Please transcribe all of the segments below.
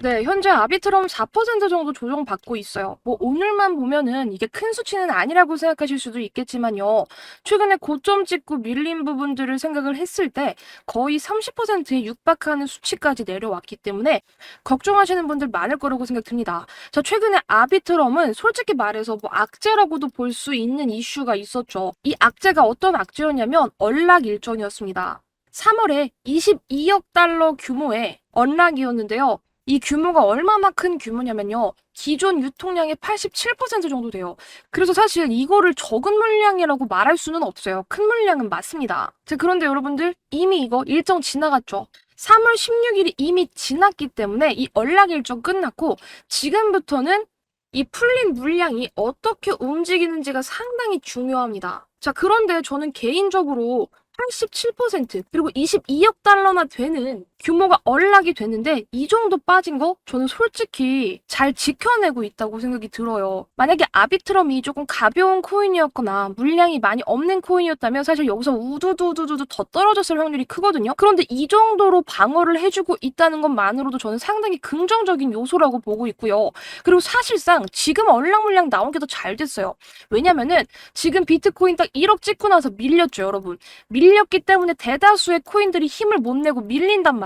네, 현재 아비트럼 4% 정도 조정받고 있어요. 뭐 오늘만 보면은 이게 큰 수치는 아니라고 생각하실 수도 있겠지만요. 최근에 고점 찍고 밀린 부분들을 생각을 했을 때 거의 30%에 육박하는 수치까지 내려왔기 때문에 걱정하시는 분들 많을 거라고 생각됩니다. 자, 최근에 아비트럼은 솔직히 말해서 뭐 악재라고도 볼 수 있는 이슈가 있었죠. 이 악재가 어떤 악재였냐면 언락 일정이었습니다. 3월에 22억 달러 규모의 언락이었는데요. 이 규모가 얼마나 큰 규모냐면요. 기존 유통량의 87% 정도 돼요. 그래서 사실 이거를 적은 물량이라고 말할 수는 없어요. 큰 물량은 맞습니다. 자, 그런데 여러분들 이미 이거 일정 지나갔죠. 3월 16일이 이미 지났기 때문에 이 언락 일정 끝났고 지금부터는 이 풀린 물량이 어떻게 움직이는지가 상당히 중요합니다. 자, 그런데 저는 개인적으로 87% 그리고 22억 달러나 되는 규모가 언락이 됐는데 이 정도 빠진 거 저는 솔직히 잘 지켜내고 있다고 생각이 들어요. 만약에 아비트럼이 조금 가벼운 코인이었거나 물량이 많이 없는 코인이었다면 사실 여기서 우두두두두두 더 떨어졌을 확률이 크거든요. 그런데 이 정도로 방어를 해주고 있다는 것만으로도 저는 상당히 긍정적인 요소라고 보고 있고요. 그리고 사실상 지금 언락 물량 나온 게 더 잘 됐어요. 왜냐면은 지금 비트코인 딱 1억 찍고 나서 밀렸죠, 여러분. 밀렸기 때문에 대다수의 코인들이 힘을 못 내고 밀린단 말이에요.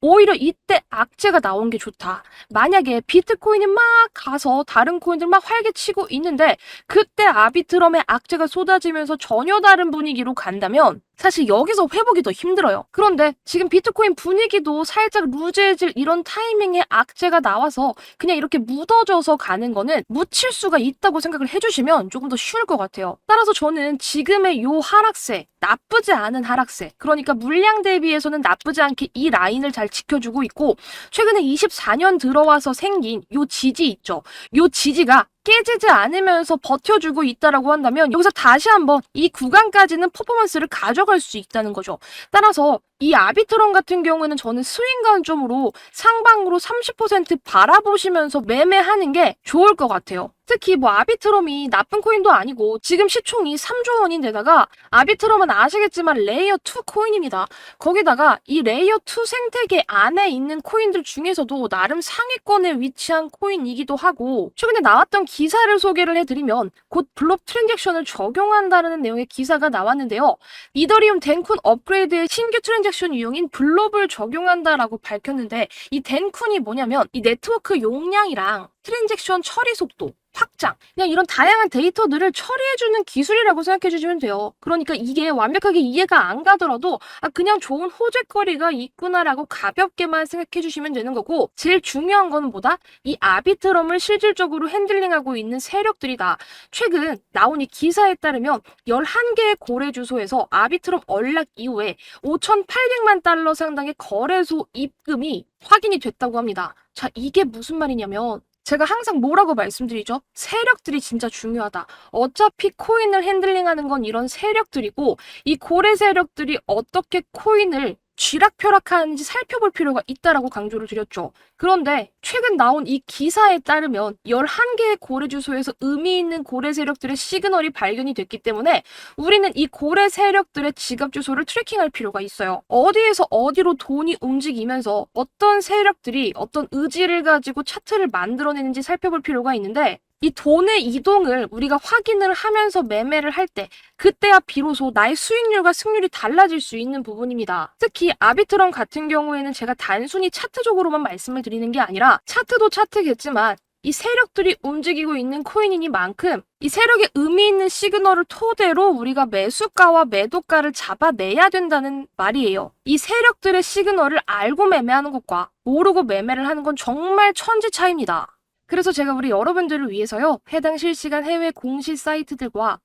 오히려 이때 악재가 나온 게 좋다. 만약에 비트코인이 막 가서 다른 코인들 막 활개치고 있는데 그때 아비트럼의 악재가 쏟아지면서 전혀 다른 분위기로 간다면 사실 여기서 회복이 더 힘들어요. 그런데 지금 비트코인 분위기도 살짝 루즈해질 이런 타이밍에 악재가 나와서 그냥 이렇게 묻어져서 가는 거는 묻힐 수가 있다고 생각을 해주시면 조금 더 쉬울 것 같아요. 따라서 저는 지금의 요 하락세, 나쁘지 않은 하락세, 그러니까 물량 대비해서는 나쁘지 않게 이 라인을 잘 지켜주고 있고 최근에 24년 들어와서 생긴 요 지지 있죠. 요 지지가 깨지지 않으면서 버텨주고 있다라고 한다면 여기서 다시 한번 이 구간까지는 퍼포먼스를 가져갈 수 있다는 거죠. 따라서 이 아비트럼 같은 경우에는 저는 스윙 관점으로 상방으로 30% 바라보시면서 매매하는 게 좋을 것 같아요. 특히 뭐 아비트럼이 나쁜 코인도 아니고 지금 시총이 3조 원인데다가 아비트럼은 아시겠지만 레이어 2 코인입니다. 거기다가 이 레이어 2 생태계 안에 있는 코인들 중에서도 나름 상위권에 위치한 코인이기도 하고 최근에 나왔던 기사를 소개를 해드리면 곧 블록 트랜잭션을 적용한다는 내용의 기사가 나왔는데요. 이더리움 덴쿤 업그레이드의 신규 트랜잭션 유형인 블롭을 적용한다라고 밝혔는데 이 덴쿤이 뭐냐면 이 네트워크 용량이랑 트랜잭션 처리 속도 확장 그냥 이런 다양한 데이터들을 처리해주는 기술이라고 생각해 주시면 돼요. 그러니까 이게 완벽하게 이해가 안 가더라도 아 그냥 좋은 호재거리가 있구나라고 가볍게만 생각해 주시면 되는 거고 제일 중요한 건 뭐다? 이 아비트럼을 실질적으로 핸들링하고 있는 세력들이다. 최근 나온 이 기사에 따르면 11개의 거래 주소에서 아비트럼 언락 이후에 5,800만 달러 상당의 거래소 입금이 확인이 됐다고 합니다. 자, 이게 무슨 말이냐면 제가 항상 뭐라고 말씀드리죠? 세력들이 진짜 중요하다. 어차피 코인을 핸들링하는 건 이런 세력들이고 이 고래 세력들이 어떻게 코인을 쥐락펴락하는지 살펴볼 필요가 있다라고 강조를 드렸죠. 그런데 최근 나온 이 기사에 따르면 11개의 고래 주소에서 의미 있는 고래 세력들의 시그널이 발견이 됐기 때문에 우리는 이 고래 세력들의 지갑 주소를 트래킹할 필요가 있어요. 어디에서 어디로 돈이 움직이면서 어떤 세력들이 어떤 의지를 가지고 차트를 만들어내는지 살펴볼 필요가 있는데 이 돈의 이동을 우리가 확인을 하면서 매매를 할 때 그때야 비로소 나의 수익률과 승률이 달라질 수 있는 부분입니다. 특히 아비트럼 같은 경우에는 제가 단순히 차트적으로만 말씀을 드리는 게 아니라 차트도 차트겠지만 이 세력들이 움직이고 있는 코인이니만큼 이 세력의 의미 있는 시그널을 토대로 우리가 매수가와 매도가를 잡아내야 된다는 말이에요. 이 세력들의 시그널을 알고 매매하는 것과 모르고 매매를 하는 건 정말 천지 차이입니다. 그래서 제가 우리 여러분들을 위해서요, 해당 실시간 해외 공시 사이트들과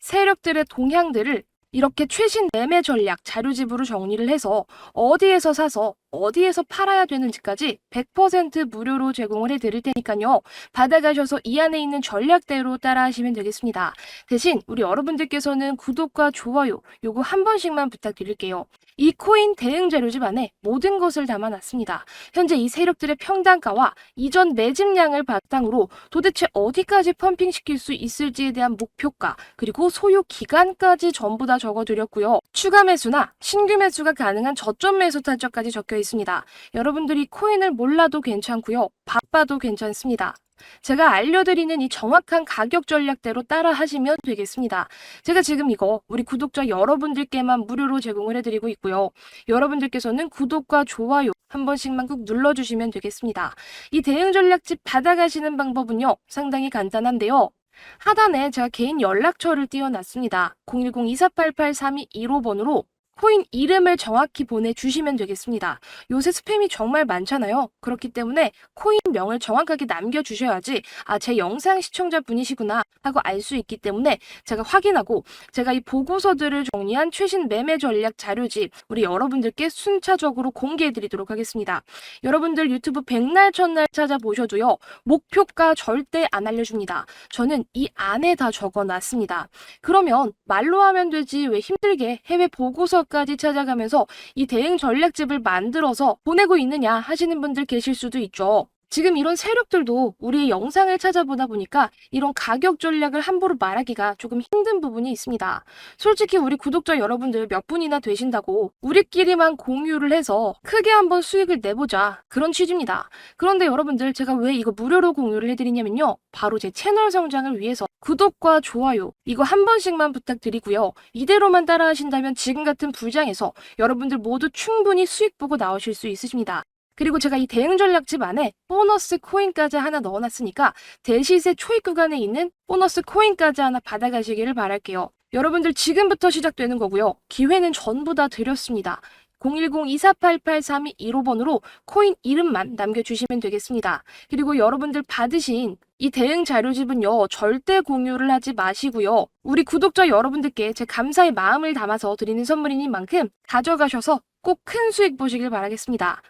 세력들의 동향들을 이렇게 최신 매매 전략 자료집으로 정리를 해서 어디에서 사서 어디에서 팔아야 되는지까지 100% 무료로 제공을 해드릴 테니까요. 받아가셔서 이 안에 있는 전략대로 따라하시면 되겠습니다. 대신 우리 여러분들께서는 구독과 좋아요 요거 한 번씩만 부탁드릴게요. 이 코인 대응 자료집 안에 모든 것을 담아놨습니다. 현재 이 세력들의 평단가와 이전 매집량을 바탕으로 도대체 어디까지 펌핑시킬 수 있을지에 대한 목표가 그리고 소요 기간까지 전부 다 적어드렸고요. 추가 매수나 신규 매수가 가능한 저점 매수 타점까지 적혀 있습니다. 있습니다. 여러분들이 코인을 몰라도 괜찮고요. 바빠도 괜찮습니다. 제가 알려드리는 이 정확한 가격 전략대로 따라 하시면 되겠습니다. 제가 지금 이거 우리 구독자 여러분들께만 무료로 제공을 해드리고 있고요. 여러분들께서는 구독과 좋아요 한 번씩만 꾹 눌러주시면 되겠습니다. 이 대응 전략집 받아가시는 방법은요, 상당히 간단한데요. 하단에 제가 개인 연락처를 띄워놨습니다. 010-2488-3215번으로 코인 이름을 정확히 보내주시면 되겠습니다. 요새 스팸이 정말 많잖아요. 그렇기 때문에 코인명을 정확하게 남겨주셔야지 아, 제 영상 시청자분이시구나 하고 알 수 있기 때문에 제가 확인하고 제가 이 보고서들을 정리한 최신 매매 전략 자료집 우리 여러분들께 순차적으로 공개해 드리도록 하겠습니다. 여러분들 유튜브 백날 첫날 찾아보셔도요. 목표가 절대 안 알려줍니다. 저는 이 안에 다 적어놨습니다. 그러면 말로 하면 되지 왜 힘들게 해외 보고서 까지 찾아가면서 이 대응 전략집을 만들어서 보내고 있느냐 하시는 분들 계실 수도 있죠. 지금 이런 세력들도 우리의 영상을 찾아보다 보니까 이런 가격 전략을 함부로 말하기가 조금 힘든 부분이 있습니다. 솔직히 우리 구독자 여러분들 몇 분이나 되신다고 우리끼리만 공유를 해서 크게 한번 수익을 내보자 그런 취지입니다. 그런데 여러분들 제가 왜 이거 무료로 공유를 해드리냐면요. 바로 제 채널 성장을 위해서 구독과 좋아요 이거 한 번씩만 부탁드리고요. 이대로만 따라 하신다면 지금 같은 불장에서 여러분들 모두 충분히 수익 보고 나오실 수 있으십니다. 그리고 제가 이 대응 전략집 안에 보너스 코인까지 하나 넣어놨으니까 대시세 초입 구간에 있는 보너스 코인까지 하나 받아가시기를 바랄게요. 여러분들 지금부터 시작되는 거고요. 기회는 전부 다 드렸습니다. 010-2488-3215번으로 코인 이름만 남겨주시면 되겠습니다. 그리고 여러분들 받으신 이 대응 자료집은요, 절대 공유를 하지 마시고요. 우리 구독자 여러분들께 제 감사의 마음을 담아서 드리는 선물인 만큼 가져가셔서 꼭 큰 수익 보시길 바라겠습니다.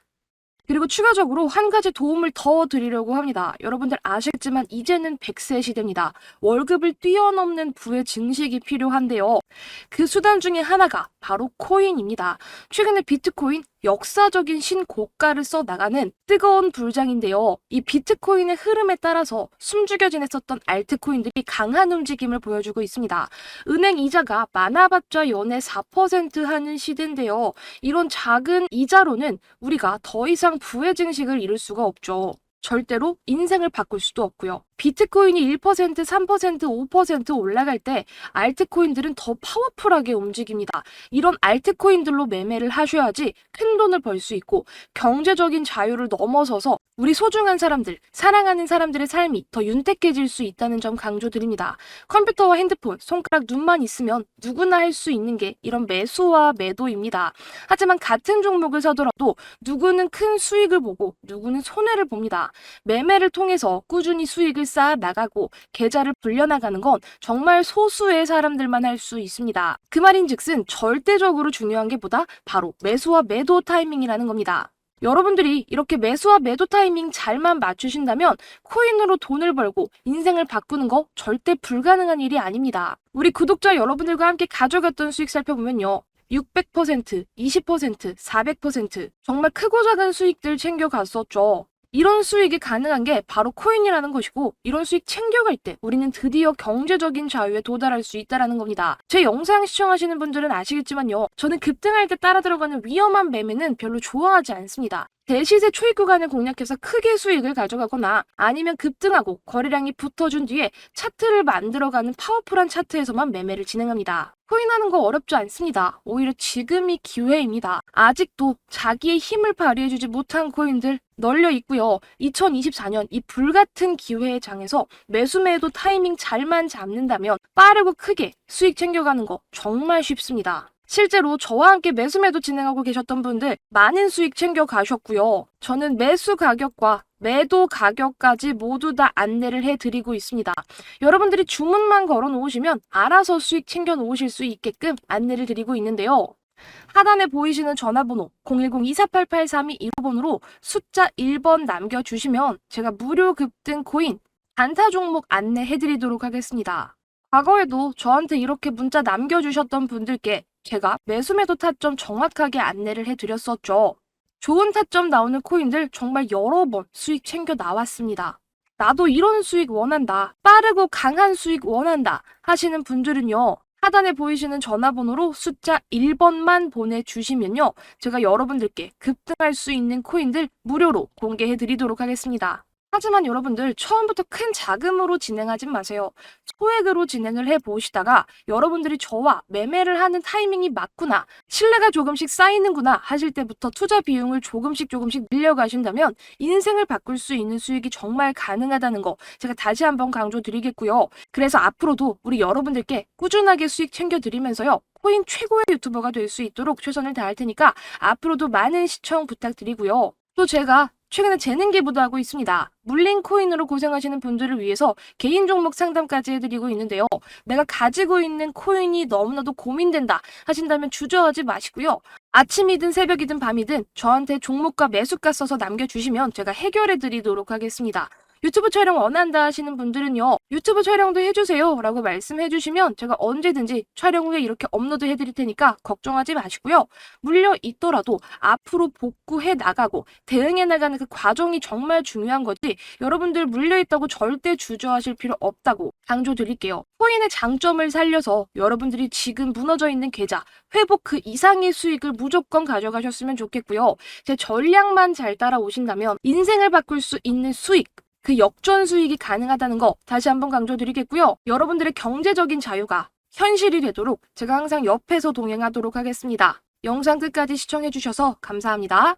그리고 추가적으로 한 가지 도움을 더 드리려고 합니다. 여러분들 아시겠지만 이제는 100세 시대입니다. 월급을 뛰어넘는 부의 증식이 필요한데요. 그 수단 중에 하나가 바로 코인입니다. 최근에 비트코인 역사적인 신고가를 써 나가는 뜨거운 불장인데요. 이 비트코인의 흐름에 따라서 숨죽여 지냈었던 알트코인들이 강한 움직임을 보여주고 있습니다. 은행 이자가 많아봤자 연애 4% 하는 시대인데요. 이런 작은 이자로는 우리가 더 이상 부의 증식을 이룰 수가 없죠. 절대로 인생을 바꿀 수도 없고요. 비트코인이 1%, 3%, 5% 올라갈 때 알트코인들은 더 파워풀하게 움직입니다. 이런 알트코인들로 매매를 하셔야지 큰 돈을 벌 수 있고 경제적인 자유를 넘어서서 우리 소중한 사람들, 사랑하는 사람들의 삶이 더 윤택해질 수 있다는 점 강조드립니다. 컴퓨터와 핸드폰, 손가락 눈만 있으면 누구나 할 수 있는 게 이런 매수와 매도입니다. 하지만 같은 종목을 사더라도 누구는 큰 수익을 보고 누구는 손해를 봅니다. 매매를 통해서 꾸준히 수익을 쌓아 나가고 계좌를 불려나가는 건 정말 소수의 사람들만 할 수 있습니다. 그 말인 즉슨 절대적으로 중요한 게 보다 바로 매수와 매도 타이밍이라는 겁니다. 여러분들이 이렇게 매수와 매도 타이밍 잘만 맞추신다면 코인으로 돈을 벌고 인생을 바꾸는 거 절대 불가능한 일이 아닙니다. 우리 구독자 여러분들과 함께 가져갔던 수익 살펴보면요. 600%, 20%, 400% 정말 크고 작은 수익들 챙겨갔었죠. 이런 수익이 가능한 게 바로 코인이라는 것이고 이런 수익 챙겨갈 때 우리는 드디어 경제적인 자유에 도달할 수 있다라는 겁니다. 제 영상 시청하시는 분들은 아시겠지만요. 저는 급등할 때 따라 들어가는 위험한 매매는 별로 좋아하지 않습니다. 대시세 초입 구간을 공략해서 크게 수익을 가져가거나 아니면 급등하고 거래량이 붙어준 뒤에 차트를 만들어가는 파워풀한 차트에서만 매매를 진행합니다. 코인하는 거 어렵지 않습니다. 오히려 지금이 기회입니다. 아직도 자기의 힘을 발휘해주지 못한 코인들 널려 있고요. 2024년 이 불같은 기회의 장에서 매수 매도 타이밍 잘만 잡는다면 빠르고 크게 수익 챙겨가는 거 정말 쉽습니다. 실제로 저와 함께 매수 매도 진행하고 계셨던 분들 많은 수익 챙겨 가셨고요. 저는 매수 가격과 매도 가격까지 모두 다 안내를 해드리고 있습니다. 여러분들이 주문만 걸어 놓으시면 알아서 수익 챙겨 놓으실 수 있게끔 안내를 드리고 있는데요. 하단에 보이시는 전화번호 010-2488-3215번으로 숫자 1번 남겨주시면 제가 무료 급등 코인 단타 종목 안내해드리도록 하겠습니다. 과거에도 저한테 이렇게 문자 남겨주셨던 분들께 제가 매수매도 타점 정확하게 안내를 해드렸었죠. 좋은 타점 나오는 코인들 정말 여러 번 수익 챙겨 나왔습니다. 나도 이런 수익 원한다. 빠르고 강한 수익 원한다. 하시는 분들은요. 하단에 보이시는 전화번호로 숫자 1번만 보내주시면요. 제가 여러분들께 급등할 수 있는 코인들 무료로 공개해 드리도록 하겠습니다. 하지만 여러분들 처음부터 큰 자금으로 진행하진 마세요. 소액으로 진행을 해 보시다가 여러분들이 저와 매매를 하는 타이밍이 맞구나, 신뢰가 조금씩 쌓이는구나 하실 때부터 투자 비용을 조금씩 조금씩 늘려가신다면 인생을 바꿀 수 있는 수익이 정말 가능하다는 거 제가 다시 한번 강조드리겠고요. 그래서 앞으로도 우리 여러분들께 꾸준하게 수익 챙겨드리면서요. 코인 최고의 유튜버가 될 수 있도록 최선을 다할 테니까 앞으로도 많은 시청 부탁드리고요. 또 제가 최근에 재능 기부도 하고 있습니다. 물린 코인으로 고생하시는 분들을 위해서 개인 종목 상담까지 해드리고 있는데요. 내가 가지고 있는 코인이 너무나도 고민된다 하신다면 주저하지 마시고요. 아침이든 새벽이든 밤이든 저한테 종목과 매수가 써서 남겨주시면 제가 해결해 드리도록 하겠습니다. 유튜브 촬영 원한다 하시는 분들은요, 유튜브 촬영도 해주세요 라고 말씀해 주시면 제가 언제든지 촬영 후에 이렇게 업로드 해드릴 테니까 걱정하지 마시고요. 물려 있더라도 앞으로 복구해 나가고 대응해 나가는 그 과정이 정말 중요한 거지 여러분들 물려 있다고 절대 주저하실 필요 없다고 강조드릴게요. 코인의 장점을 살려서 여러분들이 지금 무너져 있는 계좌 회복 그 이상의 수익을 무조건 가져가셨으면 좋겠고요. 제 전략만 잘 따라오신다면 인생을 바꿀 수 있는 수익 그 역전 수익이 가능하다는 거 다시 한번 강조드리겠고요. 여러분들의 경제적인 자유가 현실이 되도록 제가 항상 옆에서 동행하도록 하겠습니다. 영상 끝까지 시청해주셔서 감사합니다.